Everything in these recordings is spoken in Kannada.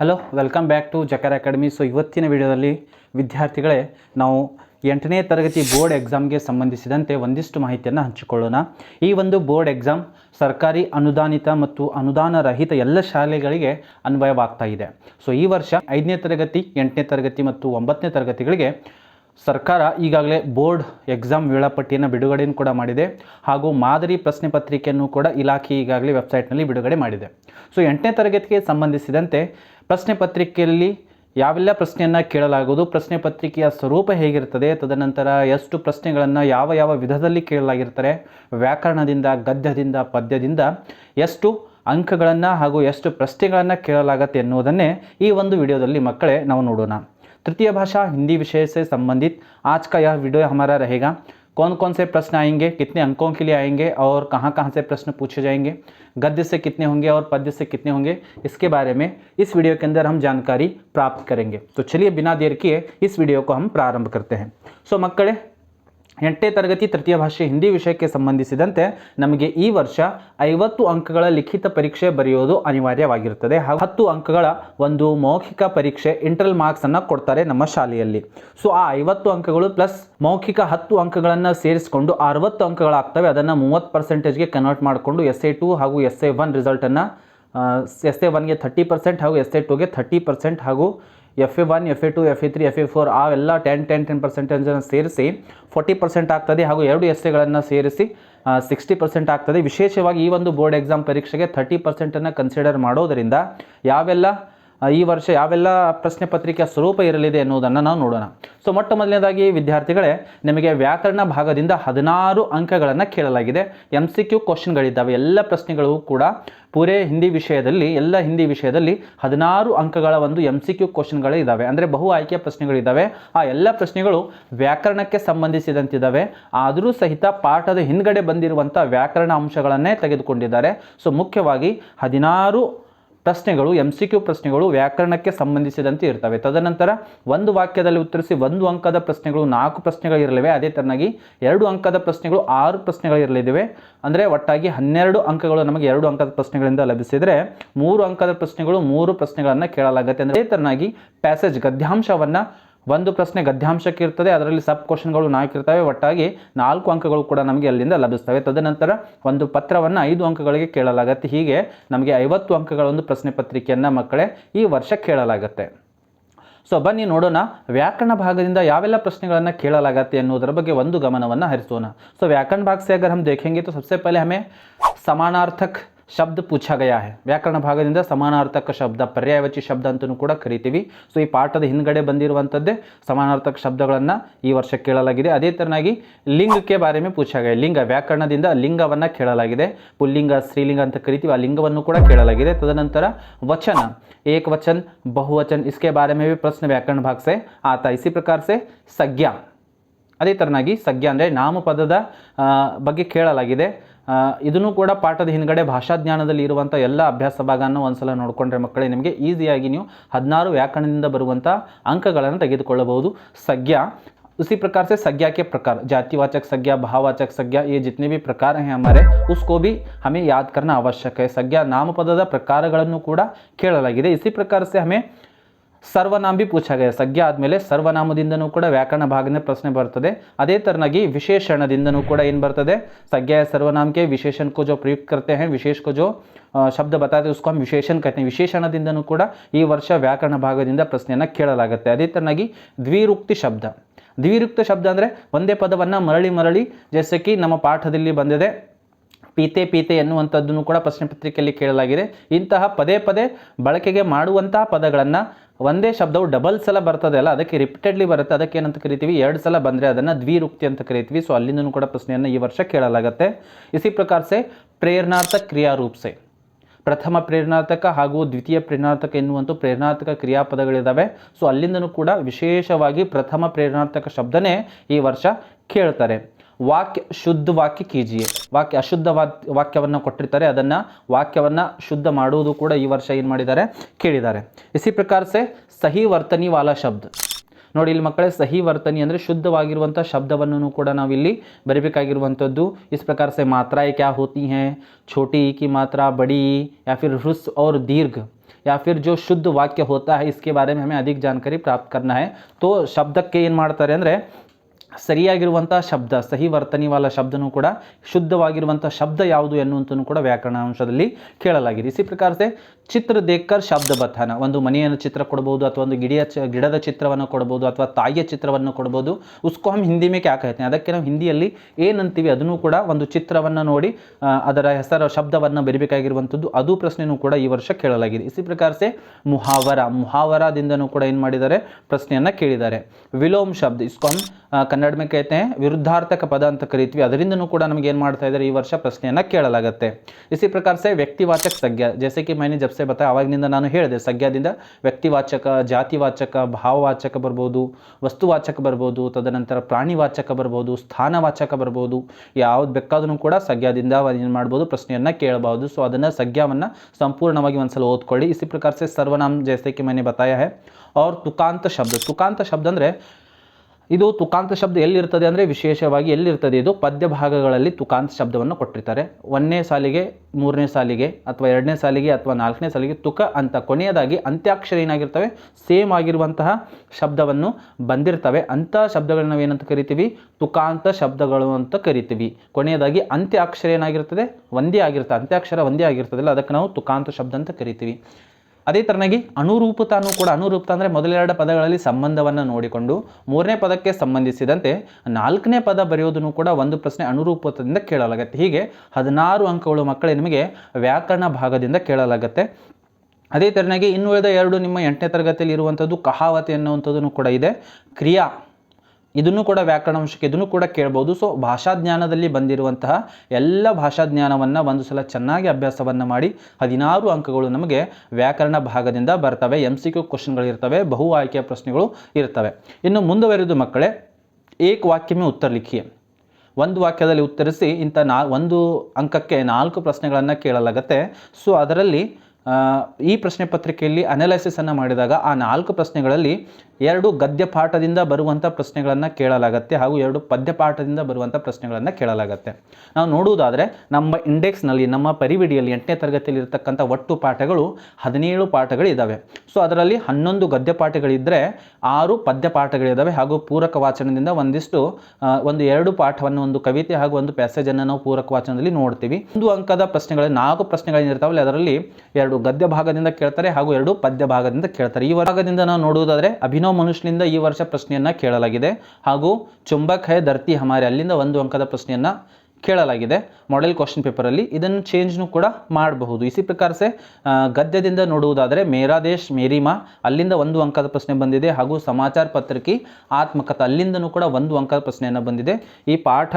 Hello welcome back to ಜಕರ್ academy so ಇವತ್ತಿನ ವಿಡಿಯೋದಲ್ಲಿ ವಿದ್ಯಾರ್ಥಿಗಳೇ, ನಾವು ಎಂಟನೇ ತರಗತಿ ಬೋರ್ಡ್ ಎಕ್ಸಾಮ್ಗೆ ಸಂಬಂಧಿಸಿದಂತೆ ಒಂದಿಷ್ಟು ಮಾಹಿತಿಯನ್ನು ಹಂಚಿಕೊಳ್ಳೋಣ. ಈ ಒಂದು ಬೋರ್ಡ್ ಎಕ್ಸಾಮ್ ಸರ್ಕಾರಿ ಅನುದಾನಿತ ಮತ್ತು ಅನುದಾನರಹಿತ ಎಲ್ಲ ಶಾಲೆಗಳಿಗೆ ಅನ್ವಯವಾಗ್ತಾ ಇದೆ. ಸೊ ಈ ವರ್ಷ ಐದನೇ ತರಗತಿ, ಎಂಟನೇ ತರಗತಿ ಮತ್ತು ಒಂಬತ್ತನೇ ತರಗತಿಗಳಿಗೆ ಸರ್ಕಾರ ಈಗಾಗಲೇ ಬೋರ್ಡ್ ಎಕ್ಸಾಮ್ ವೇಳಾಪಟ್ಟಿಯನ್ನು ಬಿಡುಗಡೆಯನ್ನು ಕೂಡ ಮಾಡಿದೆ. ಹಾಗೂ ಮಾದರಿ ಪ್ರಶ್ನೆ ಪತ್ರಿಕೆಯನ್ನು ಕೂಡ ಇಲಾಖೆ ಈಗಾಗಲೇ ವೆಬ್ಸೈಟ್ನಲ್ಲಿ ಬಿಡುಗಡೆ ಮಾಡಿದೆ. ಸೊ ಎಂಟನೇ ತರಗತಿಗೆ ಸಂಬಂಧಿಸಿದಂತೆ ಪ್ರಶ್ನೆ ಪತ್ರಿಕೆಯಲ್ಲಿ ಯಾವೆಲ್ಲ ಪ್ರಶ್ನೆಯನ್ನು ಕೇಳಲಾಗುವುದು ಪ್ರಶ್ನೆ ಪತ್ರಿಕೆಯ ಸ್ವರೂಪ ಹೇಗಿರ್ತದೆ ತದನಂತರ ಎಷ್ಟು ಪ್ರಶ್ನೆಗಳನ್ನು ಯಾವ ಯಾವ ವಿಧದಲ್ಲಿ ಕೇಳಲಾಗಿರ್ತಾರೆ ವ್ಯಾಕರಣದಿಂದ ಗದ್ಯದಿಂದ ಪದ್ಯದಿಂದ ಎಷ್ಟು ಅಂಕಗಳನ್ನು ಹಾಗೂ ಎಷ್ಟು ಪ್ರಶ್ನೆಗಳನ್ನು ಕೇಳಲಾಗತ್ತೆ ಎನ್ನುವುದನ್ನೇ ಈ ಒಂದು ವಿಡಿಯೋದಲ್ಲಿ ಮಕ್ಕಳೇ ನಾವು ನೋಡೋಣ तृतीय भाषा हिंदी विषय से संबंधित आज का यह वीडियो हमारा रहेगा कौन कौन से प्रश्न आएँगे, कितने अंकों के लिए आएँगे और कहाँ कहाँ से प्रश्न पूछे जाएँगे, गद्य से कितने होंगे और पद्य से कितने होंगे, इसके बारे में इस वीडियो के अंदर हम जानकारी प्राप्त करेंगे। तो चलिए बिना देर किए इस वीडियो को हम प्रारंभ करते हैं। सो मक्कड़े ಎಂಟನೇ ತರಗತಿ ತೃತೀಯ ಭಾಷೆ ಹಿಂದಿ ವಿಷಯಕ್ಕೆ ಸಂಬಂಧಿಸಿದಂತೆ ನಮಗೆ ಈ ವರ್ಷ ಐವತ್ತು ಅಂಕಗಳ ಲಿಖಿತ ಪರೀಕ್ಷೆ ಬರೆಯೋದು ಅನಿವಾರ್ಯವಾಗಿರುತ್ತದೆ. ಹಾಗೂ ಹತ್ತು ಅಂಕಗಳ ಒಂದು ಮೌಖಿಕ ಪರೀಕ್ಷೆ ಇಂಟರ್ನಲ್ ಮಾರ್ಕ್ಸ್ ಅನ್ನ ಕೊಡ್ತಾರೆ ನಮ್ಮ ಶಾಲೆಯಲ್ಲಿ. ಸೊ, ಆ ಐವತ್ತು ಅಂಕಗಳು ಪ್ಲಸ್ ಮೌಖಿಕ ಹತ್ತು ಅಂಕಗಳನ್ನು ಸೇರಿಸಿಕೊಂಡು ಅರವತ್ತು ಅಂಕಗಳಾಗ್ತವೆ ಅದನ್ನು ಮೂವತ್ತು ಪರ್ಸೆಂಟೇಜ್ಗೆ ಕನ್ವರ್ಟ್ ಮಾಡಿಕೊಂಡು ಎಸ್ ಎ ಟು ಹಾಗೂ ಎಸ್ ಎ ಒನ್ ರಿಸಲ್ಟನ್ನು ಎಸ್ ಎ ಒನ್ಗೆ ಥರ್ಟಿ ಪರ್ಸೆಂಟ್ ಹಾಗೂ ಎಸ್ ಎ ಟುಗೆ ಥರ್ಟಿ ಪರ್ಸೆಂಟ್ ಹಾಗೂ F A one F A two F A three F A four ಅವೆಲ್ಲ ಟೆನ್ ಟೆನ್ ಟೆನ್ ಪರ್ಸೆಂಟೇಜನ್ನು ಸೇರಿಸಿ ಫೋರ್ಟಿ ಪರ್ಸೆಂಟ್ ಆಗ್ತದೆ ಹಾಗೂ ಎರಡು ಎಸ್ ಎಗಳನ್ನು ಸೇರಿಸಿ ಸಿಕ್ಸ್ಟಿ ಪರ್ಸೆಂಟ್ ಆಗ್ತದೆ. ವಿಶೇಷವಾಗಿ ಈ ಒಂದು ಬೋರ್ಡ್ ಎಕ್ಸಾಮ್ ಪರೀಕ್ಷೆಗೆ ಥರ್ಟಿ ಪರ್ಸೆಂಟನ್ನು ಕನ್ಸಿಡರ್ ಮಾಡೋದರಿಂದ ಯಾವೆಲ್ಲ ಈ ವರ್ಷ ಯಾವೆಲ್ಲ ಪ್ರಶ್ನೆ ಪತ್ರಿಕೆಯ ಸ್ವರೂಪ ಇರಲಿದೆ ಎನ್ನುವುದನ್ನು ನಾವು ನೋಡೋಣ. ಸೊ ಮೊಟ್ಟ ಮೊದಲನೇದಾಗಿ ವಿದ್ಯಾರ್ಥಿಗಳೇ, ನಿಮಗೆ ವ್ಯಾಕರಣ ಭಾಗದಿಂದ ಹದಿನಾರು ಅಂಕಗಳನ್ನು ಕೇಳಲಾಗಿದೆ. ಎಂ ಸಿ ಕ್ಯೂ ಕ್ವಶನ್ಗಳಿದ್ದಾವೆ ಎಲ್ಲ ಪ್ರಶ್ನೆಗಳು ಕೂಡ ಪೂರೇ ಹಿಂದಿ ವಿಷಯದಲ್ಲಿ, ಎಲ್ಲ ಹಿಂದಿ ವಿಷಯದಲ್ಲಿ ಹದಿನಾರು ಅಂಕಗಳ ಒಂದು ಎಂ ಸಿ ಕ್ಯೂ ಕ್ವಶನ್ಗಳು ಇದ್ದಾವೆ. ಅಂದರೆ ಬಹು ಆಯ್ಕೆಯ ಪ್ರಶ್ನೆಗಳಿದ್ದಾವೆ. ಆ ಎಲ್ಲ ಪ್ರಶ್ನೆಗಳು ವ್ಯಾಕರಣಕ್ಕೆ ಸಂಬಂಧಿಸಿದಂತಿದ್ದಾವೆ. ಆದರೂ ಸಹಿತ ಪಾಠದ ಹಿಂದ್ಗಡೆ ಬಂದಿರುವಂಥ ವ್ಯಾಕರಣ ಅಂಶಗಳನ್ನೇ ತೆಗೆದುಕೊಂಡಿದ್ದಾರೆ. ಸೊ ಮುಖ್ಯವಾಗಿ ಹದಿನಾರು ಪ್ರಶ್ನೆಗಳು ಎಂ ಸಿ ಕ್ಯೂ ಪ್ರಶ್ನೆಗಳು ವ್ಯಾಕರಣಕ್ಕೆ ಸಂಬಂಧಿಸಿದಂತೆ ಇರ್ತವೆ. ತದನಂತರ ಒಂದು ವಾಕ್ಯದಲ್ಲಿ ಉತ್ತರಿಸಿ ಒಂದು ಅಂಕದ ಪ್ರಶ್ನೆಗಳು, ನಾಲ್ಕು ಪ್ರಶ್ನೆಗಳು ಇರಲಿವೆ. ಅದೇ ತರನಾಗಿ ಎರಡು ಅಂಕದ ಪ್ರಶ್ನೆಗಳು, ಆರು ಪ್ರಶ್ನೆಗಳು ಇರಲಿವೆ ಅಂದರೆ ಒಟ್ಟಾಗಿ ಹನ್ನೆರಡು ಅಂಕಗಳು ನಮಗೆ ಎರಡು ಅಂಕದ ಪ್ರಶ್ನೆಗಳಿಂದ ಲಭಿಸಿದರೆ ಮೂರು ಅಂಕದ ಪ್ರಶ್ನೆಗಳು ಮೂರು ಪ್ರಶ್ನೆಗಳನ್ನು ಕೇಳಲಾಗುತ್ತೆ. ಅಂದರೆ ಅದೇ ತರನಾಗಿ ಪ್ಯಾಸೇಜ್ ಗದ್ಯಾಂಶವನ್ನು ಒಂದು ಪ್ರಶ್ನೆ ಗದ್ಯಾಂಶಕ್ಕೆ ಇರ್ತದೆ ಅದರಲ್ಲಿ ಸಬ್ ಕ್ವಶನ್ಗಳು ನಾಲ್ಕು ಇರ್ತವೆ ಒಟ್ಟಾಗಿ ನಾಲ್ಕು ಅಂಕಗಳು ಕೂಡ ನಮಗೆ ಅಲ್ಲಿಂದ ಲಭಿಸ್ತವೆ ತದನಂತರ ಒಂದು ಪತ್ರವನ್ನು ಐದು ಅಂಕಗಳಿಗೆ ಕೇಳಲಾಗುತ್ತೆ ಹೀಗೆ ನಮಗೆ ಐವತ್ತು ಅಂಕಗಳ ಒಂದು ಪ್ರಶ್ನೆ ಪತ್ರಿಕೆಯನ್ನು ಮಕ್ಕಳೇ ಈ ವರ್ಷ ಕೇಳಲಾಗುತ್ತೆ ಸೊ ಬನ್ನಿ ನೋಡೋಣ ವ್ಯಾಕರಣ ಭಾಗದಿಂದ ಯಾವೆಲ್ಲ ಪ್ರಶ್ನೆಗಳನ್ನು ಕೇಳಲಾಗತ್ತೆ ಎನ್ನುವುದರ ಬಗ್ಗೆ ಒಂದು ಗಮನವನ್ನು ಹರಿಸೋಣ ಸೊ ವ್ಯಾಕರಣ भाग से अगर हम देखेंगे तो सबसे पहले हमें समानार्थक ಶಬ್ದ पूछा गया है ವ್ಯಾಕರಣ ಭಾಗದಿಂದ ಸಮಾನಾರ್ಥಕ ಶಬ್ದ ಪರ್ಯಾಯವಾಚಿ ಶಬ್ದ ಅಂತಲೂ ಕೂಡ ಕರಿತೀವಿ ಸೊ ಈ ಪಾಠದ ಹಿಂದ್ಗಡೆ ಬಂದಿರುವಂಥದ್ದೇ ಸಮಾನಾರ್ಥಕ ಶಬ್ದಗಳನ್ನು ಈ ವರ್ಷ ಕೇಳಲಾಗಿದೆ ಅದೇ ತರನಾಗಿ ಲಿಂಗಕ್ಕೆ ಬಾರೆ ಮೇ पूछा गया ಲಿಂಗ ವ್ಯಾಕರಣದಿಂದ ಲಿಂಗವನ್ನು ಕೇಳಲಾಗಿದೆ ಪುಲ್ಲಿಂಗ ಸ್ತ್ರೀಲಿಂಗ ಅಂತ ಕರಿತೀವಿ ಆ ಲಿಂಗವನ್ನು ಕೂಡ ಕೇಳಲಾಗಿದೆ ತದನಂತರ ವಚನ एक वचन बहुवचन इसके बारे में भी प्रश्न व्याकरण भाग से आता है इसी प्रकार से संज्ञा ಅದೇ ಥರನಾಗಿ ಸಂಜ್ಞಾ ಅಂದರೆ ನಾಮಪದದ ಆ, ಬಗ್ಗೆ ಕೇಳಲಾಗಿದೆ ಆ, ಇದನ್ನು ಕೂಡ ಪಾಠದ ಹಿಂದ್ಗಡೆ ಭಾಷಾಜ್ಞಾನದಲ್ಲಿ ಇರುವಂಥ ಎಲ್ಲ ಅಭ್ಯಾಸ ಭಾಗವನ್ನು ಒಂದ್ಸಲ ನೋಡಿಕೊಂಡ್ರೆ ಮಕ್ಕಳೇ ನಿಮಗೆ ಈಸಿಯಾಗಿ ನೀವು ಹದಿನಾರು ವ್ಯಾಕರಣದಿಂದ ಬರುವಂಥ ಅಂಕಗಳನ್ನು ತೆಗೆದುಕೊಳ್ಳಬಹುದು ಸಂಜ್ಞಾ उसी प्रकार से संज्ञा के प्रकार जातिवाचक संज्ञा भाववाचक संज्ञा ये जितने भी प्रकार हैं हमारे उसको भी हमें याद करना आवश्यक है संज्ञा ನಾಮಪದದ ಪ್ರಕಾರಗಳನ್ನು ಕೂಡ ಕೇಳಲಾಗಿದೆ इसी प्रकार से हमें ಸರ್ವನಾಮ ಬಿ ಪೂಛಾಗ ಸಂಜ್ಞೆ ಆದಮೇಲೆ ಸರ್ವನಾಮದಿಂದನೂ ಕೂಡ ವ್ಯಾಕರಣ ಭಾಗದಿಂದ ಪ್ರಶ್ನೆ ಬರ್ತದೆ. ಅದೇ ತರನಾಗಿ ವಿಶೇಷಣದಿಂದನೂ ಕೂಡ ಏನು ಬರ್ತದೆ? ಸಗ್ಯ ಸರ್ವನಾಮಕ್ಕೆ ವಿಶೇಷಣಕ್ಕೂ ಜೋ ಪ್ರಯುಕ್ತ ಕರ್ತೆ ಹೇ ವಿಶೇಷಕ್ಕೂ ಜೋ ಶಬ್ದ ಬತಾತೆ ಉಸ್ಕೊ ವಿಶೇಷಣ ಕತೆ ವಿಶೇಷಣದಿಂದನೂ ಕೂಡ ಈ ವರ್ಷ ವ್ಯಾಕರಣ ಭಾಗದಿಂದ ಪ್ರಶ್ನೆಯನ್ನು ಕೇಳಲಾಗುತ್ತೆ. ಅದೇ ತರನಾಗಿ ದ್ವಿರುಕ್ತಿ ಶಬ್ದ. ದ್ವಿರುಕ್ತ ಶಬ್ದ ಅಂದರೆ ಒಂದೇ ಪದವನ್ನು ಮರಳಿ ಮರಳಿ ಜೈಸೆಕಿ ನಮ್ಮ ಪಾಠದಲ್ಲಿ ಬಂದಿದೆ. ಪೀತೆ ಪೀತೆ ಎನ್ನುವಂಥದ್ದನ್ನು ಕೂಡ ಪ್ರಶ್ನೆ ಪತ್ರಿಕೆಯಲ್ಲಿ ಕೇಳಲಾಗಿದೆ. ಇಂತಹ ಪದೇ ಪದೇ ಬಳಕೆಗೆ ಮಾಡುವಂತಹ ಪದಗಳನ್ನು ಒಂದೇ ಶಬ್ದವು ಡಬಲ್ ಸಲ ಬರ್ತದೆ ಅಲ್ಲ, ಅದಕ್ಕೆ ರಿಪೀಟೆಡ್ಲಿ ಬರುತ್ತೆ. ಅದಕ್ಕೆ ಏನಂತ ಕರಿತೀವಿ? ಎರಡು ಸಲ ಬಂದರೆ ಅದನ್ನು ದ್ವಿರುಕ್ತಿ ಅಂತ ಕರಿತೀವಿ. ಸೊ ಅಲ್ಲಿಂದನೂ ಕೂಡ ಪ್ರಶ್ನೆಯನ್ನು ಈ ವರ್ಷ ಕೇಳಲಾಗುತ್ತೆ. ಇಸಿ ಪ್ರಕಾರ ಸೆ, ಪ್ರೇರಣಾರ್ಥಕ ಕ್ರಿಯಾರೂಪ ಸೆ ಪ್ರಥಮ ಪ್ರೇರಣಾರ್ಥಕ ಹಾಗೂ ದ್ವಿತೀಯ ಪ್ರೇರಣಾರ್ಥಕ ಎನ್ನುವಂಥ ಪ್ರೇರಣಾರ್ಥಕ ಕ್ರಿಯಾಪದಗಳಿದ್ದಾವೆ ಸೊ ಅಲ್ಲಿಂದನೂ ಕೂಡ ವಿಶೇಷವಾಗಿ ಪ್ರಥಮ ಪ್ರೇರಣಾರ್ಥಕ ಶಬ್ದನೇ ಈ ವರ್ಷ ಕೇಳ್ತಾರೆ. ವಾಕ್ಯ ಶುದ್ಧ ವಾಕ್ಯ ಕೀಜಿಯೆ ವಾಕ್ಯ ಅಶುದ್ಧ ವಾಕ್ ವಾಕ್ಯವನ್ನು ಕೊಟ್ಟಿರ್ತಾರೆ ಅದನ್ನು ವಾಕ್ಯವನ್ನು ಶುದ್ಧ ಮಾಡುವುದು ಕೂಡ ಈ ವರ್ಷ ಏನು ಮಾಡಿದ್ದಾರೆ ಕೇಳಿದ್ದಾರೆ ಇಸಿ ಪ್ರಕಾರ ಸೆ ಸಹಿ ವರ್ತನಿ ವಾಲ ಶಬ್ದ ನೋಡಿ ಇಲ್ಲಿ ಮಕ್ಕಳೇ ಸಹಿ ವರ್ತನಿ ಅಂದರೆ ಶುದ್ಧವಾಗಿರುವಂಥ ಶಬ್ದವನ್ನು ಕೂಡ ನಾವಿಲ್ಲಿ ಬರೀಬೇಕಾಗಿರುವಂಥದ್ದು इस प्रकार से मात्राएं क्या होती हैं छोटी ई की मात्रा बड़ी ई या फिर ह्रस्व और दीर्घ या फिर जो शुद्ध वाक्य होता है इसके बारे में हमें अधिक जानकारी प्राप्त करना है तो ಶಬ್ದಕ್ಕೆ ಏನು ಮಾಡ್ತಾರೆ ಅಂದರೆ ಸರಿಯಾಗಿರುವಂಥ ಶಬ್ದ, ಸಹಿ ವರ್ತನಿವಾಲ ಶಬ್ದನೂ ಕೂಡ ಶುದ್ಧವಾಗಿರುವಂಥ ಶಬ್ದ ಯಾವುದು ಎನ್ನುವಂಥನ್ನು ಕೂಡ ವ್ಯಾಕರಣ ಅಂಶದಲ್ಲಿ ಕೇಳಲಾಗಿದೆ. ಇಸಿ ಪ್ರಕಾರ ಸೆ ಚಿತ್ರ ದೇಕರ್ ಶಬ್ದ ಬಥನ ಒಂದು ಮನೆಯನ್ನು ಚಿತ್ರ ಕೊಡ್ಬೋದು ಅಥವಾ ಒಂದು ಗಿಡಿಯ ಚ, ಗಿಡದ ಚಿತ್ರವನ್ನು ಕೊಡ್ಬೋದು ಅಥವಾ ತಾಯಿಯ ಚಿತ್ರವನ್ನು ಕೊಡ್ಬೋದು. ಉಸ್ಕೋ ಹಮ್ ಹಿಂದಿ ಮೇಕೆ ಯಾಕೆ ಅದಕ್ಕೆ ನಾವು ಹಿಂದಿಯಲ್ಲಿ ಏನಂತೀವಿ ಅದನ್ನು ಕೂಡ ಒಂದು ಚಿತ್ರವನ್ನು ನೋಡಿ ಅದರ ಹೆಸರ ಶಬ್ದವನ್ನು ಬರಿಬೇಕಾಗಿರುವಂಥದ್ದು ಅದು ಪ್ರಶ್ನೆಯೂ ಕೂಡ ಈ ವರ್ಷ ಕೇಳಲಾಗಿದೆ. ಇಸಿ ಪ್ರಕಾರ ಸೆ ಮುಹಾವರ. ಮುಹಾವರದಿಂದನೂ ಕೂಡ ಏನು ಮಾಡಿದ್ದಾರೆ? ಪ್ರಶ್ನೆಯನ್ನು ಕೇಳಿದ್ದಾರೆ. ವಿಲೋಮ್ ಶಬ್ದ. ಇಸ್ಕೋ ಕನ್ನಡ ಮೇಲೆ ಐತೆ ವಿರುದ್ಧಾರ್ಥಕ ಪದ ಅಂತ ಕರಿತೀವಿ. ಅದರಿಂದನೂ ಕೂಡ ನಮಗೆ ಏನು ಮಾಡ್ತಾ ಇದ್ದಾರೆ? ಈ ವರ್ಷ ಪ್ರಶ್ನೆಯನ್ನು ಕೇಳಲಾಗುತ್ತೆ. ಇಸಿ ಪ್ರಕಾರ ಸೆ ವ್ಯಕ್ತಿವಾಚಕ ಸಂಜ್ಞಾ ಜೈಸೆ ಕಿ ಮೈನೆ ಜಬ್ ವ್ಯವಸ್ಥೆ ಬರ್ತಾ ಆವಾಗಿನಿಂದ ನಾನು ಹೇಳಿದೆ ಸಂಜ್ಞಾದಿಂದ ವ್ಯಕ್ತಿವಾಚಕ, ಜಾತಿವಾಚಕ, ಭಾವವಾಚಕ ಬರ್ಬೋದು, ವಸ್ತುವಾಚಕ ಬರ್ಬೋದು, ತದನಂತರ ಪ್ರಾಣಿವಾಚಕ ಬರ್ಬೋದು, ಸ್ಥಾನವಾಚಕ ಬರ್ಬೋದು, ಯಾವ್ದು ಬೇಕಾದ್ರೂ ಕೂಡ ಸಂಜ್ಞಾದಿಂದ ಏನು ಮಾಡ್ಬೋದು, ಪ್ರಶ್ನೆಯನ್ನು ಕೇಳಬಹುದು. ಸೊ ಅದನ್ನು ಸಗ್ಯವನ್ನು ಸಂಪೂರ್ಣವಾಗಿ ಒಂದ್ಸಲ ಓದ್ಕೊಳ್ಳಿ. ಇಸಿ ಪ್ರಕಾರ ಸರ್ವನಾಮ್ ಸರ್ವನಾಮ ಜೈಸೆ ಕಿ ಮನೆ ಬತಾಯ ಹೇ ಅವ್ರ ತುಕಾಂತ ಶಬ್ದ ತುಕಾಂತ ಶಬ್ದ ಅಂದರೆ ಇದು ತುಕಾಂತ ಶಬ್ದ ಎಲ್ಲಿರ್ತದೆ ಅಂದರೆ ವಿಶೇಷವಾಗಿ ಎಲ್ಲಿರ್ತದೆ? ಇದು ಪದ್ಯ ಭಾಗಗಳಲ್ಲಿ ತುಕಾಂತ ಶಬ್ದವನ್ನು ಕೊಟ್ಟಿರ್ತಾರೆ. ಒಂದನೇ ಸಾಲಿಗೆ, ಮೂರನೇ ಸಾಲಿಗೆ ಅಥವಾ ಎರಡನೇ ಸಾಲಿಗೆ ಅಥವಾ ನಾಲ್ಕನೇ ಸಾಲಿಗೆ ತುಕ ಅಂತ ಕೊನೆಯದಾಗಿ ಅಂತ್ಯಾಕ್ಷರ ಏನಾಗಿರ್ತವೆ? ಸೇಮ್ ಆಗಿರುವಂತಹ ಶಬ್ದವನ್ನು ಬಂದಿರ್ತವೆ. ಅಂಥ ಶಬ್ದಗಳನ್ನ ನಾವು ಏನಂತ ಕರಿತೀವಿ? ತುಕಾಂತ ಶಬ್ದಗಳು ಅಂತ ಕರಿತೀವಿ. ಕೊನೆಯದಾಗಿ ಅಂತ್ಯಾಕ್ಷರ ಏನಾಗಿರ್ತದೆ? ಒಂದೇ ಆಗಿರ್ತದೆ. ಅಂತ್ಯಾಕ್ಷರ ಒಂದೇ ಆಗಿರ್ತದಲ್ಲ, ಅದಕ್ಕೆ ನಾವು ತುಕಾಂತ ಶಬ್ದ ಅಂತ ಕರಿತೀವಿ. ಅದೇ ತರನಾಗಿ ಅನುರೂಪತಾನು ಕೂಡ, ಅನುರೂಪತ ಅಂದರೆ ಮೊದಲೆರಡು ಪದಗಳಲ್ಲಿ ಸಂಬಂಧವನ್ನು ನೋಡಿಕೊಂಡು ಮೂರನೇ ಪದಕ್ಕೆ ಸಂಬಂಧಿಸಿದಂತೆ ನಾಲ್ಕನೇ ಪದ ಬರೆಯೋದನ್ನು ಕೂಡ ಒಂದು ಪ್ರಶ್ನೆ ಅನುರೂಪತದಿಂದ ಕೇಳಲಾಗುತ್ತೆ. ಹೀಗೆ ಹದಿನಾರು ಅಂಕಗಳು ಮಕ್ಕಳೇ ನಿಮಗೆ ವ್ಯಾಕರಣ ಭಾಗದಿಂದ ಕೇಳಲಾಗುತ್ತೆ. ಅದೇ ತರನಾಗಿ ಇನ್ನುಳಿದ ಎರಡು ನಿಮ್ಮ ಎಂಟನೇ ತರಗತಿಯಲ್ಲಿ ಇರುವಂಥದ್ದು ಕಹಾವತಿ ಅನ್ನುವಂಥದ್ದು ಕೂಡ ಇದೆ. ಕ್ರಿಯಾ. ಇದನ್ನು ಕೂಡ ವ್ಯಾಕರಣಾಂಶಕ್ಕೆ, ಇದನ್ನು ಕೂಡ ಕೇಳ್ಬೋದು. ಸೊ ಭಾಷಾಜ್ಞಾನದಲ್ಲಿ ಬಂದಿರುವಂತಹ ಎಲ್ಲ ಭಾಷಾಜ್ಞಾನವನ್ನು ಒಂದು ಸಲ ಚೆನ್ನಾಗಿ ಅಭ್ಯಾಸವನ್ನು ಮಾಡಿ ಹದಿನಾರು ಅಂಕಗಳು ನಮಗೆ ವ್ಯಾಕರಣ ಭಾಗದಿಂದ ಬರ್ತವೆ. ಎಂ ಸಿ ಕ್ಯೂ ಕ್ವಶನ್ಗಳಿರ್ತವೆ ಬಹು ಆಯ್ಕೆಯ ಪ್ರಶ್ನೆಗಳು ಇರ್ತವೆ. ಇನ್ನು ಮುಂದುವರೆದು ಮಕ್ಕಳೇ, ಏಕ ವಾಕ್ಯಮೇ ಉತ್ತರ ಲಿಖಿ ಒಂದು ವಾಕ್ಯದಲ್ಲಿ ಉತ್ತರಿಸಿ ಇಂಥ ನಾ, ಒಂದು ಅಂಕಕ್ಕೆ ನಾಲ್ಕು ಪ್ರಶ್ನೆಗಳನ್ನು ಕೇಳಲಾಗುತ್ತೆ. ಸೊ ಅದರಲ್ಲಿ ಈ ಪ್ರಶ್ನೆ ಪತ್ರಿಕೆಯಲ್ಲಿ ಅನಾಲಿಸಿಸನ್ನು ಮಾಡಿದಾಗ ಆ ನಾಲ್ಕು ಪ್ರಶ್ನೆಗಳಲ್ಲಿ ಎರಡು ಗದ್ಯ ಪಾಠದಿಂದ ಬರುವಂಥ ಪ್ರಶ್ನೆಗಳನ್ನು ಕೇಳಲಾಗತ್ತೆ ಹಾಗೂ ಎರಡು ಪದ್ಯ ಪಾಠದಿಂದ ಬರುವಂಥ ಪ್ರಶ್ನೆಗಳನ್ನು ಕೇಳಲಾಗತ್ತೆ. ನಾವು ನೋಡುವುದಾದರೆ ನಮ್ಮ ಇಂಡೆಕ್ಸ್ನಲ್ಲಿ, ನಮ್ಮ ಪರಿವಿಡಿಯಲ್ಲಿ ಎಂಟನೇ ತರಗತಿಯಲ್ಲಿ ಇರತಕ್ಕಂಥ ಒಟ್ಟು ಪಾಠಗಳು ಹದಿನೇಳು ಪಾಠಗಳಿದ್ದಾವೆ ಸೊ, ಅದರಲ್ಲಿ ಹನ್ನೊಂದು ಗದ್ಯ ಪಾಠಗಳಿದ್ದರೆ ಆರು ಪದ್ಯ ಪಾಠಗಳಿದ್ದಾವೆ ಹಾಗೂ ಪೂರಕ ವಾಚನದಿಂದ ಒಂದಿಷ್ಟು ಒಂದು ಎರಡು ಪಾಠವನ್ನು, ಒಂದು ಕವಿತೆ ಹಾಗೂ ಒಂದು ಪ್ಯಾಸೇಜನ್ನು ನಾವು ಪೂರಕ ವಾಚನದಲ್ಲಿ ನೋಡ್ತೀವಿ. ಒಂದು ಅಂಕದ ಪ್ರಶ್ನೆಗಳು ನಾಲ್ಕು ಪ್ರಶ್ನೆಗಳೇನಿರ್ತಾವಲ್ಲ ಅದರಲ್ಲಿ ಎರಡು ಗದ್ಯ ಭಾಗದಿಂದ ಕೇಳ್ತಾರೆ ಹಾಗೂ ಎರಡು ಪದ್ಯ ಭಾಗದಿಂದ ಕೇಳ್ತಾರೆ. ಈ ಭಾಗದಿಂದ ನಾವು ನೋಡುವುದಾದರೆ ಅಭಿನವ್ ಮನುಷ್ಯನಿಂದ ಈ ವರ್ಷ ಪ್ರಶ್ನೆಯನ್ನು ಕೇಳಲಾಗಿದೆ. ಹಾಗೂ ಚುಂಬಕ್ ಹೈ ಧರ್ತಿ ಹಮಾರೆ ಅಲ್ಲಿಂದ ಒಂದು ಅಂಕದ ಪ್ರಶ್ನೆಯನ್ನ ಕೇಳಲಾಗಿದೆ. ಮಾಡೆಲ್ ಕ್ವಶನ್ ಪೇಪರಲ್ಲಿ ಇದನ್ನು ಚೇಂಜ್ನು ಕೂಡ ಮಾಡಬಹುದು. ಇಸಿ ಪ್ರಕಾರ ಸೆ ಗದ್ಯದಿಂದ ನೋಡುವುದಾದರೆ ಮೇರಾದೇಶ್ ಮೇರಿಮಾ ಅಲ್ಲಿಂದ ಒಂದು ಅಂಕದ ಪ್ರಶ್ನೆ ಬಂದಿದೆ ಹಾಗೂ ಸಮಾಚಾರ ಪತ್ರಿಕೆ ಆತ್ಮಕಥ, ಅಲ್ಲಿಂದನೂ ಕೂಡ ಒಂದು ಅಂಕದ ಪ್ರಶ್ನೆಯನ್ನು ಬಂದಿದೆ. ಈ ಪಾಠ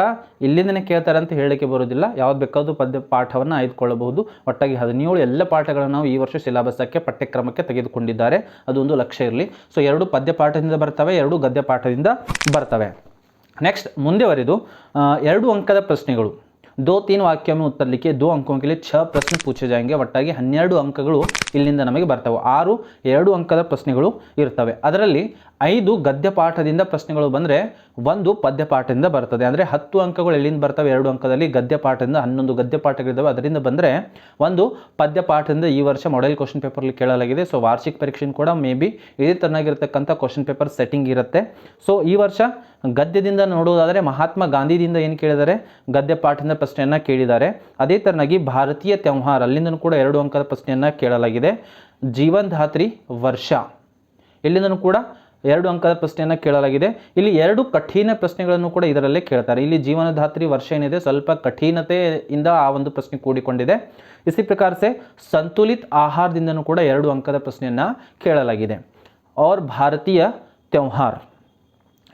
ಇಲ್ಲಿಂದನೇ ಕೇಳ್ತಾರೆ ಅಂತ ಹೇಳಲಿಕ್ಕೆ ಬರೋದಿಲ್ಲ ಯಾವ್ದು ಬೇಕಾದ್ರೂ ಪದ್ಯ, ಪಾಠವನ್ನು ಆಯ್ದುಕೊಳ್ಳಬಹುದು. ಒಟ್ಟಾಗಿ ಹದಿನೇಳು ಎಲ್ಲ ಪಾಠಗಳನ್ನು ನಾವು ಈ ವರ್ಷ ಸಿಲೆಬಸ್ಸಕ್ಕೆ, ಪಠ್ಯಕ್ರಮಕ್ಕೆ ತೆಗೆದುಕೊಂಡಿದ್ದಾರೆ. ಅದೊಂದು ಲಕ್ಷ್ಯ ಇರಲಿ. ಸೊ ಎರಡು ಪದ್ಯ ಪಾಠದಿಂದ ಬರ್ತವೆ, ಎರಡು ಗದ್ಯ ಪಾಠದಿಂದ ಬರ್ತವೆ. ನೆಕ್ಸ್ಟ್ ಮುಂದೆವರೆದು ಎರಡು ಅಂಕದ ಪ್ರಶ್ನೆಗಳು. ದೋ ತೀನ್ ವಾಕ್ಯವನ್ನು ಉತ್ತರಲಿಕ್ಕೆ ದೋ ಅಂಕೋಂ ಛ ಪ್ರಶ್ನೆ ಪೂಜೆ ಜಾಯಂಗೆ ಒಟ್ಟಾಗಿ ಹನ್ನೆರಡು ಅಂಕಗಳು ಇಲ್ಲಿಂದ ನಮಗೆ ಬರ್ತವೆ. ಆರು ಎರಡು ಅಂಕದ ಪ್ರಶ್ನೆಗಳು ಇರ್ತವೆ. ಅದರಲ್ಲಿ ಐದು ಗದ್ಯ ಪಾಠದಿಂದ ಪ್ರಶ್ನೆಗಳು ಬಂದರೆ ಒಂದು ಪದ್ಯ ಪಾಠದಿಂದ ಬರ್ತದೆ. ಅಂದರೆ ಹತ್ತು ಅಂಕಗಳು ಎಲ್ಲಿಂದ ಬರ್ತವೆ? ಎರಡು ಅಂಕದಲ್ಲಿ ಗದ್ಯ ಪಾಠದಿಂದ ಹನ್ನೊಂದು ಗದ್ಯ ಪಾಠಗಳಿದ್ದಾವೆ ಅದರಿಂದ ಬಂದರೆ ಒಂದು ಪದ್ಯ ಪಾಠದಿಂದ ಈ ವರ್ಷ ಮಾಡೆಲ್ ಕ್ವಶನ್ ಪೇಪರ್ಲಿ ಕೇಳಲಾಗಿದೆ. ಸೊ ವಾರ್ಷಿಕ ಪರೀಕ್ಷೆಯೂ ಕೂಡ ಮೇ ಬಿ ಇದೇ ತರನಾಗಿರ್ತಕ್ಕಂಥ ಕ್ವಶನ್ ಪೇಪರ್ ಸೆಟ್ಟಿಂಗ್ ಇರುತ್ತೆ. ಸೊ ಈ ವರ್ಷ ಗದ್ಯದಿಂದ ನೋಡುವುದಾದರೆ ಮಹಾತ್ಮ ಗಾಂಧಿದಿಂದ ಏನು ಕೇಳಿದ್ದಾರೆ? ಗದ್ಯ ಪಾಠದಿಂದ ಪ್ರಶ್ನೆಯನ್ನು ಕೇಳಿದ್ದಾರೆ. ಅದೇ ಥರನಾಗಿ ಭಾರತೀಯ ತ್ಯವಹಾರ ಅಲ್ಲಿಂದನೂ ಕೂಡ ಎರಡು ಅಂಕದ ಪ್ರಶ್ನೆಯನ್ನು ಕೇಳಲಾಗಿದೆ. ಜೀವನ್ ಧಾತ್ರಿ ವರ್ಷ. ಇಲ್ಲಿಂದನೂ ಕೂಡ ಎರಡು ಅಂಕದ ಪ್ರಶ್ನೆಯನ್ನು ಕೇಳಲಾಗಿದೆ. ಇಲ್ಲಿ ಎರಡು ಕಠಿಣ ಪ್ರಶ್ನೆಗಳನ್ನು ಕೂಡ ಇದರಲ್ಲೇ ಕೇಳ್ತಾರೆ. ಇಲ್ಲಿ ಜೀವನಧಾತ್ರಿ ವರ್ಷ ಏನಿದೆ? ಸ್ವಲ್ಪ ಕಠಿಣತೆಯಿಂದ ಆ ಒಂದು ಪ್ರಶ್ನೆ ಕೂಡಿಕೊಂಡಿದೆ. ಇಸಿ ಪ್ರಕಾರ ಸೆ, ಸಂತುಲಿತ ಆಹಾರದಿಂದನೂ ಕೂಡ ಎರಡು ಅಂಕದ ಪ್ರಶ್ನೆಯನ್ನು ಕೇಳಲಾಗಿದೆ. ಔರ್ ಭಾರತೀಯ ತ್ಯವಹಾರ್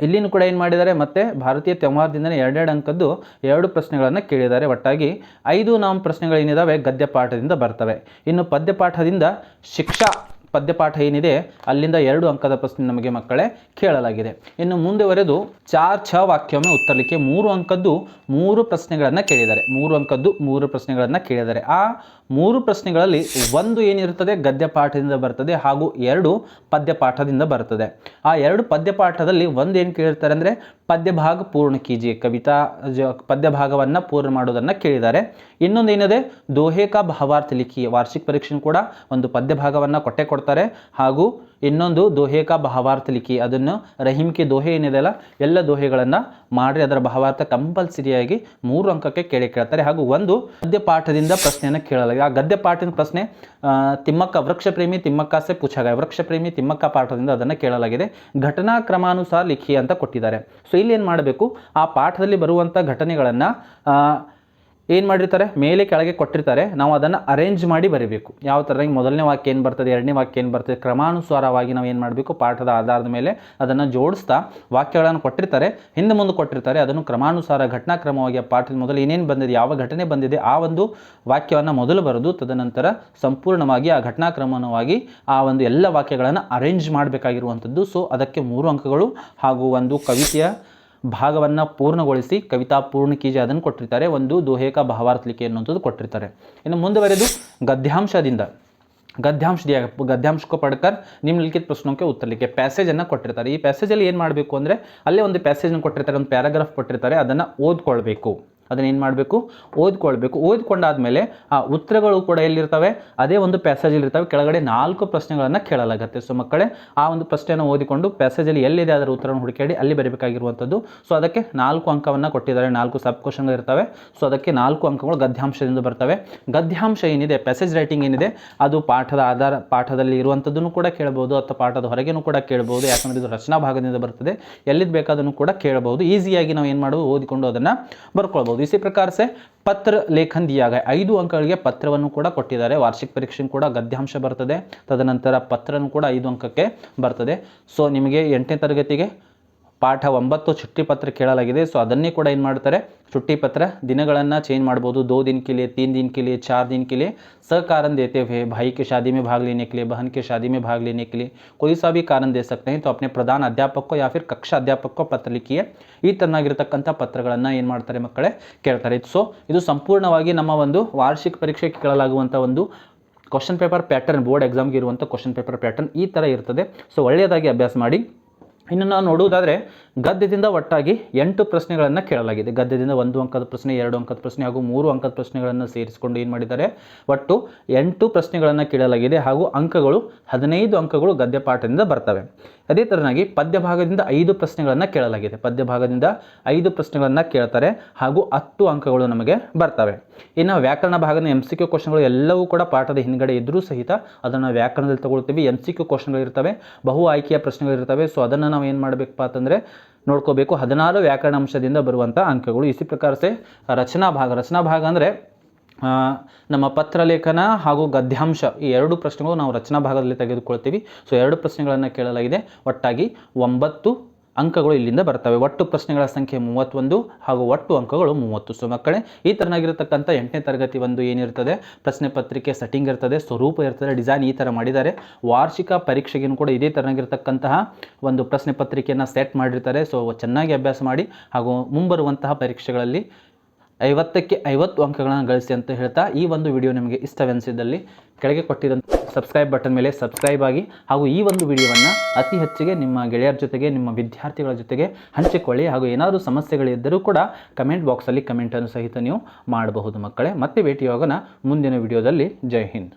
ಇಲ್ಲಿನೂ ಕೂಡ ಏನು ಮಾಡಿದ್ದಾರೆ? ಮತ್ತೆ ಭಾರತೀಯ ತ್ಯವಹಾರದಿಂದನೇ ಎರಡೆರಡು ಅಂಕದ್ದು ಎರಡು ಪ್ರಶ್ನೆಗಳನ್ನು ಕೇಳಿದ್ದಾರೆ. ಒಟ್ಟಾಗಿ ಐದು ನಾಮ ಪ್ರಶ್ನೆಗಳೇನಿದ್ದಾವೆ ಗದ್ಯ ಪಾಠದಿಂದ ಬರ್ತವೆ. ಇನ್ನು ಪದ್ಯ ಪಾಠದಿಂದ ಶಿಕ್ಷಾ ಪದ್ಯಪಾಠ ಏನಿದೆ, ಅಲ್ಲಿಂದ ಎರಡು ಅಂಕದ ಪ್ರಶ್ನೆ ನಮಗೆ ಮಕ್ಕಳೇ ಕೇಳಲಾಗಿದೆ. ಇನ್ನು ಮುಂದುವರೆದು ಚಾರ್ ಛ ವಾಕ್ಯವನ್ನು ಉತ್ತರಲಿಕ್ಕೆ ಮೂರು ಅಂಕದ್ದು ಮೂರು ಪ್ರಶ್ನೆಗಳನ್ನು ಕೇಳಿದ್ದಾರೆ. ಮೂರು ಅಂಕದ್ದು ಮೂರು ಪ್ರಶ್ನೆಗಳನ್ನು ಕೇಳಿದ್ದಾರೆ. ಆ ಮೂರು ಪ್ರಶ್ನೆಗಳಲ್ಲಿ ಒಂದು ಏನಿರುತ್ತದೆ? ಗದ್ಯಪಾಠದಿಂದ ಬರ್ತದೆ ಹಾಗೂ ಎರಡು ಪದ್ಯಪಾಠದಿಂದ ಬರ್ತದೆ. ಆ ಎರಡು ಪದ್ಯಪಾಠದಲ್ಲಿ ಒಂದು ಏನು ಕೇಳಿರ್ತಾರೆ ಅಂದರೆ ಪದ್ಯ ಭಾಗ ಪೂರ್ಣ ಕೀಜಿ ಕವಿತಾ, ಜ ಪದ್ಯ ಭಾಗವನ್ನು ಪೂರ್ಣ ಮಾಡೋದನ್ನು ಕೇಳಿದ್ದಾರೆ. ಇನ್ನೊಂದು ಏನಿದೆ? ದೋಹೆ ಕಾ ಭಾವಾರ್ಥ ಲಿಖಿ ವಾರ್ಷಿಕ ಪರೀಕ್ಷೆ ಕೂಡ ಒಂದು ಪದ್ಯ ಭಾಗವನ್ನು ಕೊಟ್ಟೆ ಕೊಡ್ತಾರೆ. ಹಾಗೂ ಇನ್ನೊಂದು ದೋಹೆ ಭಾವಾರ್ಥ ಲಿಖಿ. ಅದನ್ನು ರಹೀಮ್ ಕಿ ದೋಹೆ ಏನಿದೆಯಲ್ಲ ಎಲ್ಲ ದೋಹೆಗಳನ್ನು ಮಾಡಿ ಅದರ ಭಾವಾರ್ಥ ಕಂಪಲ್ಸರಿಯಾಗಿ ಮೂರು ಅಂಕಕ್ಕೆ ಕೇಳಿ ಕೇಳ್ತಾರೆ. ಹಾಗೂ ಒಂದು ಗದ್ಯ ಪಾಠದಿಂದ ಪ್ರಶ್ನೆಯನ್ನು ಕೇಳಲಾಗಿದೆ. ಆ ಗದ್ಯ ಪಾಠದ ಪ್ರಶ್ನೆ ತಿಮ್ಮಕ್ಕ ವೃಕ್ಷ ಪ್ರೇಮಿ ತಿಮ್ಮಕ್ಕ ಸೆ ಪುಚ್ಚಾಗ ವೃಕ್ಷ ಪ್ರೇಮಿ ತಿಮ್ಮಕ್ಕ ಪಾಠದಿಂದ ಅದನ್ನು ಕೇಳಲಾಗಿದೆ. ಘಟನಾ ಕ್ರಮಾನುಸಾರ ಲಿಖಿ ಅಂತ ಕೊಟ್ಟಿದ್ದಾರೆ. ಸೊ ಇಲ್ಲಿ ಏನು ಮಾಡಬೇಕು? ಆ ಪಾಠದಲ್ಲಿ ಬರುವಂಥ ಘಟನೆಗಳನ್ನು ಏನು ಮಾಡಿರ್ತಾರೆ? ಮೇಲೆ ಕೆಳಗೆ ಕೊಟ್ಟಿರ್ತಾರೆ. ನಾವು ಅದನ್ನು ಅರೇಂಜ್ ಮಾಡಿ ಬರೀಬೇಕು. ಯಾವ ಥರ? ಮೊದಲನೇ ವಾಕ್ಯ ಏನು ಬರ್ತದೆ? ಎರಡನೇ ವಾಕ್ಯ ಏನು ಬರ್ತದೆ? ಕ್ರಮಾನುಸಾರವಾಗಿ ನಾವು ಏನು ಮಾಡಬೇಕು? ಪಾಠದ ಆಧಾರದ ಮೇಲೆ ಅದನ್ನು ಜೋಡಿಸ್ತಾ ವಾಕ್ಯಗಳನ್ನು ಕೊಟ್ಟಿರ್ತಾರೆ. ಹಿಂದೆ ಮುಂದೆ ಕೊಟ್ಟಿರ್ತಾರೆ. ಅದನ್ನು ಕ್ರಮಾನುಸಾರ, ಘಟನಾಕ್ರಮವಾಗಿ ಆ ಪಾಠದ ಮೊದಲು ಏನೇನು ಬಂದಿದೆ, ಯಾವ ಘಟನೆ ಬಂದಿದೆ, ಆ ಒಂದು ವಾಕ್ಯವನ್ನು ಮೊದಲು ಬರೆದು, ತದನಂತರ ಸಂಪೂರ್ಣವಾಗಿ ಆ ಘಟನಾಕ್ರಮವಾಗಿ ಆ ಒಂದು ಎಲ್ಲ ವಾಕ್ಯಗಳನ್ನು ಅರೇಂಜ್ ಮಾಡಬೇಕಾಗಿರುವಂಥದ್ದು. ಸೊ ಅದಕ್ಕೆ ಮೂರು ಅಂಕಗಳು ಹಾಗೂ ಒಂದು ಕವಿತೆಯ ಭಾಗವನ್ನು ಪೂರ್ಣಗೊಳಿಸಿ ಕವಿತಾ ಪೂರ್ಣಕೀಜೆ ಅದನ್ನು ಕೊಟ್ಟಿರ್ತಾರೆ. ಒಂದು ದೋಹೇಕ ಭಾವಾರ್ಥಲಿಕೆ ಅನ್ನುವಂಥದ್ದು ಕೊಟ್ಟಿರ್ತಾರೆ. ಇನ್ನು ಮುಂದುವರೆದು ಗದ್ಯಾಂಶದಿಂದ. ಗದ್ಯಾಂಶ ಗದ್ಯಾಂಶಕ್ಕೆ ಗದ್ಯಾಂಶ ಕೋ ಪಡ್ಕರ್ ನಿಮ್ಮ ಲಿಖಿತ ಪ್ರಶ್ನಕ್ಕೆ ಉತ್ತರಲಿಕ್ಕೆ ಪ್ಯಾಸೇಜನ್ನು ಕೊಟ್ಟಿರ್ತಾರೆ. ಈ ಪ್ಯಾಸೇಜಲ್ಲಿ ಏನು ಮಾಡಬೇಕು ಅಂದರೆ, ಅಲ್ಲೇ ಒಂದು ಪ್ಯಾಸೇಜನ್ನು ಕೊಟ್ಟಿರ್ತಾರೆ, ಒಂದು ಪ್ಯಾರಾಗ್ರಾಫ್ ಕೊಟ್ಟಿರ್ತಾರೆ. ಅದನ್ನು ಓದ್ಕೊಳ್ಬೇಕು. ಅದನ್ನ ಏನು ಮಾಡಬೇಕು? ಓದ್ಕೊಳ್ಬೇಕು. ಓದ್ಕೊಂಡಾದ್ಮೇಲೆ ಆ ಉತ್ತರಗಳು ಕೂಡ ಎಲ್ಲಿರ್ತವೆ? ಅದೇ ಒಂದು ಪ್ಯಾಸೇಜಲ್ಲಿರ್ತವೆ ಕೆಳಗಡೆ ನಾಲ್ಕು ಪ್ರಶ್ನೆಗಳನ್ನು ಕೇಳಲಾಗುತ್ತೆ. ಸೊ ಮಕ್ಕಳೇ, ಆ ಒಂದು ಪ್ರಶ್ನೆಯನ್ನು ಓದಿಕೊಂಡು ಪ್ಯಾಸೇಜಲ್ಲಿ ಎಲ್ಲಿದೆ ಅದರ ಉತ್ತರವನ್ನು ಹುಡುಕಾಡಿ ಅಲ್ಲಿ ಬರೀಬೇಕಾಗಿರುವಂಥದ್ದು ಸೊ ಅದಕ್ಕೆ ನಾಲ್ಕು ಅಂಕವನ್ನು ಕೊಟ್ಟಿದ್ದಾರೆ. ನಾಲ್ಕು ಸಬ್ ಕ್ವಶನ್ಗಳು ಇರ್ತವೆ. ಸೊ ಅದಕ್ಕೆ ನಾಲ್ಕು ಅಂಕಗಳು ಗದ್ಯಾಂಶದಿಂದ ಬರ್ತವೆ. ಗದ್ಯಾಂಶ ಏನಿದೆ? ಪ್ಯಾಸೇಜ್ ರೈಟಿಂಗ್ ಏನಿದೆ? ಅದು ಪಾಠದ ಆಧಾರ, ಪಾಠದಲ್ಲಿ ಇರುವಂಥದ್ದನ್ನು ಕೂಡ ಕೇಳಬಹುದು ಅಥವಾ ಪಾಠದ ಹೊರಗೇನೂ ಕೂಡ ಕೇಳಬಹುದು. ಯಾಕಂದರೆ ಇದು ರಚನಾ ಭಾಗದಿಂದ ಬರ್ತದೆ. ಎಲ್ಲಿದ್ದು ಬೇಕಾದನ್ನು ಕೂಡ ಕೇಳಬಹುದು. ಈಸಿಯಾಗಿ ನಾವು ಏನು ಮಾಡೋದು ಓದಿಕೊಂಡು ಅದನ್ನು ಬರ್ಕೊಳ್ಬೋದು ಇಸಿ ಪ್ರಕಾರ ಸೆ ಪತ್ರ ಲೇಖನ್ ದಿಯಾಗ ಐದು ಅಂಕಗಳಿಗೆ ಪತ್ರವನ್ನು ಕೂಡ ಕೊಟ್ಟಿದ್ದಾರೆ. ವಾರ್ಷಿಕ ಪರೀಕ್ಷೆ ಕೂಡ ಗದ್ಯಾಂಶ ಬರ್ತದೆ. ತದನಂತರ ಪತ್ರನೂ ಕೂಡ ಐದು ಅಂಕಕ್ಕೆ ಬರ್ತದೆ. ಸೊ, ನಿಮಗೆ ಎಂಟನೇ ತರಗತಿಗೆ ಪಾಠ ಒಂಬತ್ತು ಚುಟ್ಟಿ ಪತ್ರ ಕೇಳಲಾಗಿದೆ. ಸೊ ಅದನ್ನೇ ಕೂಡ ಏನು ಮಾಡ್ತಾರೆ? ಚುಟ್ಟಿ ಪತ್ರ ದಿನಗಳನ್ನು ಚೇಂಜ್ ಮಾಡ್ಬೋದು. ದೋ ದಿನ ಕೆ ತೀನ್ ದಿನ ಕೆ ಚಾರ್ ದಿನ ಕೆ ಸಹಕಾರನ್ ಸ कारण देते हुए भाई के शादी में भाग लेने के लिए बहन के शादी में भाग लेने के लिए कोई सा भी कारण दे सकते हैं तो अपने प्रधान ಕಕ್ಷಾ ಅಧ್ಯಾಪಕೋ ಪತ್ರ ಲಿಖಿಯೇ. ಈ ತನ್ನಾಗಿರ್ತಕ್ಕಂಥ ಪತ್ರಗಳನ್ನು ಏನು ಮಾಡ್ತಾರೆ ಮಕ್ಕಳೇ? ಕೇಳ್ತಾರೆ. ಸೊ ಇದು ಸಂಪೂರ್ಣವಾಗಿ ನಮ್ಮ ಒಂದು ವಾರ್ಷಿಕ ಪರೀಕ್ಷೆಗೆ ಕೇಳಲಾಗುವಂಥ ಒಂದು ಕ್ವಶನ್ ಪೇಪರ್ ಪ್ಯಾಟರ್ನ್ ಬೋರ್ಡ್ ಎಕ್ಸಾಮ್ಗೆ ಇರುವಂಥ ಕ್ವಶನ್ ಪೇಪರ್ ಪ್ಯಾಟರ್ನ್ ಈ ಥರ ಇರ್ತದೆ. ಸೊ ಒಳ್ಳೆಯದಾಗಿ ಅಭ್ಯಾಸ ಮಾಡಿ. ಇನ್ನು ನಾವು ನೋಡುವುದಾದರೆ, ಗದ್ಯದಿಂದ ಒಟ್ಟಾಗಿ ಎಂಟು ಪ್ರಶ್ನೆಗಳನ್ನು ಕೇಳಲಾಗಿದೆ. ಗದ್ಯದಿಂದ ಒಂದು ಅಂಕದ ಪ್ರಶ್ನೆ, ಎರಡು ಅಂಕದ ಪ್ರಶ್ನೆ ಹಾಗೂ ಮೂರು ಅಂಕದ ಪ್ರಶ್ನೆಗಳನ್ನು ಸೇರಿಸಿಕೊಂಡು ಏನು ಮಾಡಿದ್ದಾರೆ? ಒಟ್ಟು ಎಂಟು ಪ್ರಶ್ನೆಗಳನ್ನು ಕೇಳಲಾಗಿದೆ ಹಾಗೂ ಅಂಕಗಳು, ಹದಿನೈದು ಅಂಕಗಳು ಗದ್ಯ ಪಾಠದಿಂದ ಬರ್ತವೆ. ಅದೇ ಥರನಾಗಿ ಪದ್ಯ ಭಾಗದಿಂದ ಐದು ಪ್ರಶ್ನೆಗಳನ್ನು ಕೇಳಲಾಗಿದೆ. ಪದ್ಯ ಭಾಗದಿಂದ ಐದು ಪ್ರಶ್ನೆಗಳನ್ನು ಕೇಳ್ತಾರೆ ಹಾಗೂ ಹತ್ತು ಅಂಕಗಳು ನಮಗೆ ಬರ್ತವೆ. ಇನ್ನು ವ್ಯಾಕರಣ ಭಾಗದ ಎಂ ಸಿ ಕ್ಯೂ ಕ್ವಶನ್ಗಳು ಎಲ್ಲವೂ ಕೂಡ ಪಾಠದ ಹಿಂದುಗಡೆ ಇದ್ದರೂ ಸಹಿತ ಅದನ್ನು ವ್ಯಾಕರಣದಲ್ಲಿ ತಗೊಳ್ತೀವಿ. ಎಂ ಸಿ ಕ್ಯೂ ಕ್ವಶನ್ಗಳು ಇರ್ತವೆ ಬಹು ಆಯ್ಕೆಯ ಪ್ರಶ್ನೆಗಳಿರ್ತವೆ. ಸೊ ಅದನ್ನು ನಾವು ಏನು ಮಾಡಬೇಕಪ್ಪ ಅಂತಂದರೆ ನೋಡ್ಕೋಬೇಕು. ಹದಿನಾರು ವ್ಯಾಕರಣ ಅಂಶದಿಂದ ಬರುವಂಥ ಅಂಕಗಳು. ಇಸಿ ಪ್ರಕಾರ ಸೇ ರಚನಾ ಭಾಗ. ರಚನಾ ಭಾಗ ಅಂದರೆ ನಮ್ಮ ಪತ್ರಲೇಖನ ಹಾಗೂ ಗದ್ಯಾಂಶ ಈ ಎರಡು ಪ್ರಶ್ನೆಗಳು ನಾವು ರಚನಾ ಭಾಗದಲ್ಲಿ ತೆಗೆದುಕೊಳ್ತೀವಿ. ಸೊ, ಎರಡು ಪ್ರಶ್ನೆಗಳನ್ನು ಕೇಳಲಾಗಿದೆ. ಒಟ್ಟಾಗಿ ಒಂಬತ್ತು ಅಂಕಗಳು ಇಲ್ಲಿಂದ ಬರ್ತವೆ. ಒಟ್ಟು ಪ್ರಶ್ನೆಗಳ ಸಂಖ್ಯೆ ಮೂವತ್ತೊಂದು ಹಾಗೂ ಒಟ್ಟು ಅಂಕಗಳು ಮೂವತ್ತು. ಸೊ ಮಕ್ಕಳೇ, ಈ ಥರನಾಗಿರ್ತಕ್ಕಂಥ ಎಂಟನೇ ತರಗತಿ ಒಂದು ಏನಿರ್ತದೆ? ಪ್ರಶ್ನೆ ಪತ್ರಿಕೆ ಸೆಟ್ಟಿಂಗ್ ಇರ್ತದೆ, ಸ್ವರೂಪ ಇರ್ತದೆ, ಡಿಸೈನ್ ಈ ಥರ ಮಾಡಿದ್ದಾರೆ. ವಾರ್ಷಿಕ ಪರೀಕ್ಷೆಗೂ ಕೂಡ ಇದೇ ಥರನಾಗಿರ್ತಕ್ಕಂತಹ ಒಂದು ಪ್ರಶ್ನೆ ಪತ್ರಿಕೆಯನ್ನು ಸೆಟ್ ಮಾಡಿರ್ತಾರೆ. ಸೊ ಚೆನ್ನಾಗಿ ಅಭ್ಯಾಸ ಮಾಡಿ ಹಾಗೂ ಮುಂಬರುವಂತಹ ಪರೀಕ್ಷೆಗಳಲ್ಲಿ ಐವತ್ತಕ್ಕೆ ಐವತ್ತು ಅಂಕಗಳನ್ನು ಗಳಿಸಿ ಅಂತ ಹೇಳ್ತಾ ಈ ಒಂದು ವಿಡಿಯೋ ನಿಮಗೆ ಇಷ್ಟವೆನಿಸಿದಲ್ಲಿ ಕೆಳಗೆ ಕೊಟ್ಟಿರೋಂಥ ಸಬ್ಸ್ಕ್ರೈಬ್ ಬಟನ್ ಮೇಲೆ ಸಬ್ಸ್ಕ್ರೈಬ್ ಆಗಿ ಹಾಗೂ ಈ ಒಂದು ವಿಡಿಯೋವನ್ನು ಅತಿ ಹೆಚ್ಚಿಗೆ ನಿಮ್ಮ ಗೆಳೆಯರ ಜೊತೆಗೆ, ನಿಮ್ಮ ವಿದ್ಯಾರ್ಥಿಗಳ ಜೊತೆಗೆ ಹಂಚಿಕೊಳ್ಳಿ ಹಾಗೂ ಏನಾದರೂ ಸಮಸ್ಯೆಗಳಿದ್ದರೂ ಕೂಡ ಕಮೆಂಟ್ ಬಾಕ್ಸಲ್ಲಿ ಕಮೆಂಟನ್ನು ಸಹಿತ ನೀವು ಮಾಡಬಹುದು ಮಕ್ಕಳೇ. ಮತ್ತೆ ಭೇಟಿಯಾಗೋಣ ಮುಂದಿನ ವಿಡಿಯೋದಲ್ಲಿ. ಜೈ ಹಿಂದ್.